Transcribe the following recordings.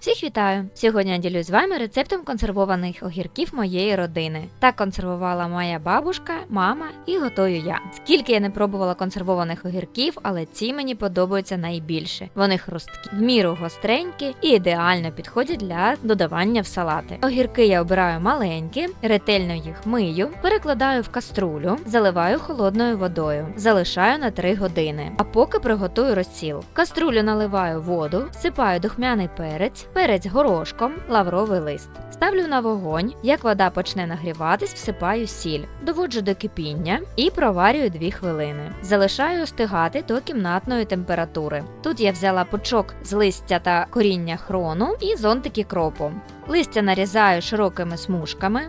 Всіх вітаю! Сьогодні я ділюсь з вами рецептом консервованих огірків моєї родини. Так консервувала моя бабушка, мама і готую я. Скільки я не пробувала консервованих огірків, але ці мені подобаються найбільше. Вони хрусткі, в міру гостренькі і ідеально підходять для додавання в салати. Огірки я обираю маленькі, ретельно їх мию, перекладаю в каструлю, заливаю холодною водою, залишаю на 3 години. А поки приготую розсіл. Каструлю наливаю воду, всипаю духмяний перець, перець горошком, лавровий лист. Ставлю на вогонь. Як вода почне нагріватись, всипаю сіль, доводжу до кипіння і проварюю 2 хвилини. Залишаю остигати до кімнатної температури. Тут я взяла пучок з листя та коріння хрону і зонтики кропу. Листя нарізаю широкими смужками.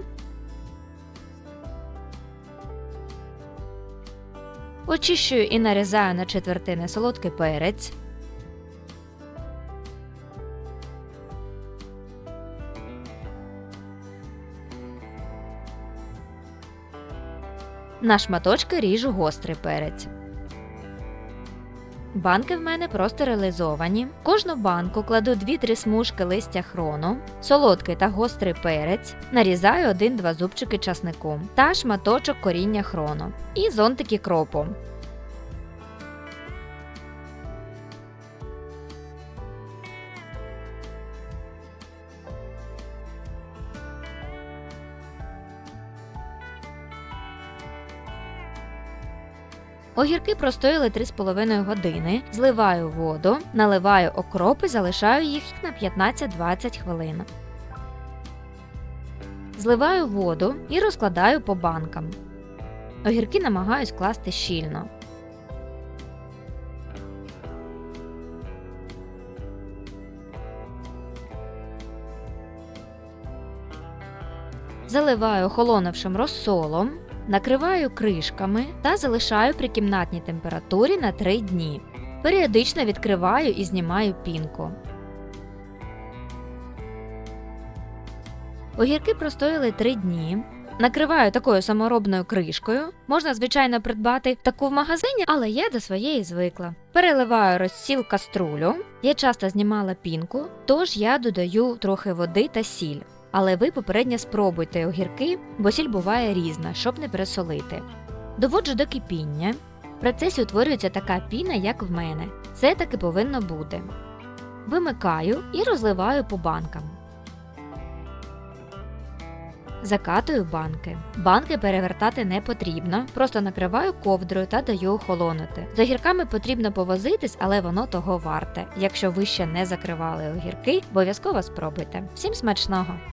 Очищую і нарізаю на четвертини солодкий перець. На шматочки ріжу гострий перець. Банки в мене простерилізовані. В Кожну банку кладу 2-3 смужки листя хрону, солодкий та гострий перець, нарізаю 1-2 зубчики часнику та шматочок коріння хрону і зонтики кропу. Огірки простоїли 3,5 години, зливаю воду, наливаю окроп і залишаю їх на 15-20 хвилин. Зливаю воду і розкладаю по банкам. Огірки намагаюсь класти щільно. Заливаю охолонувшим розсолом, накриваю кришками та залишаю при кімнатній температурі на 3 дні. Періодично відкриваю і знімаю пінку. Огірки простоїли 3 дні. Накриваю такою саморобною кришкою. Можна, звичайно, придбати таку в магазині, але я до своєї звикла. Переливаю розсіл каструлю. Я часто знімала пінку, тож я додаю трохи води та сіль. Але ви попередньо спробуйте огірки, бо сіль буває різна, щоб не пересолити. Доводжу до кипіння. В процесі утворюється така піна, як в мене. Це таки повинно бути. Вимикаю і розливаю по банкам. Закатую банки. Банки перевертати не потрібно, просто накриваю ковдрою та даю охолонути. З огірками потрібно повозитись, але воно того варте. Якщо ви ще не закривали огірки, обов'язково спробуйте. Всім смачного!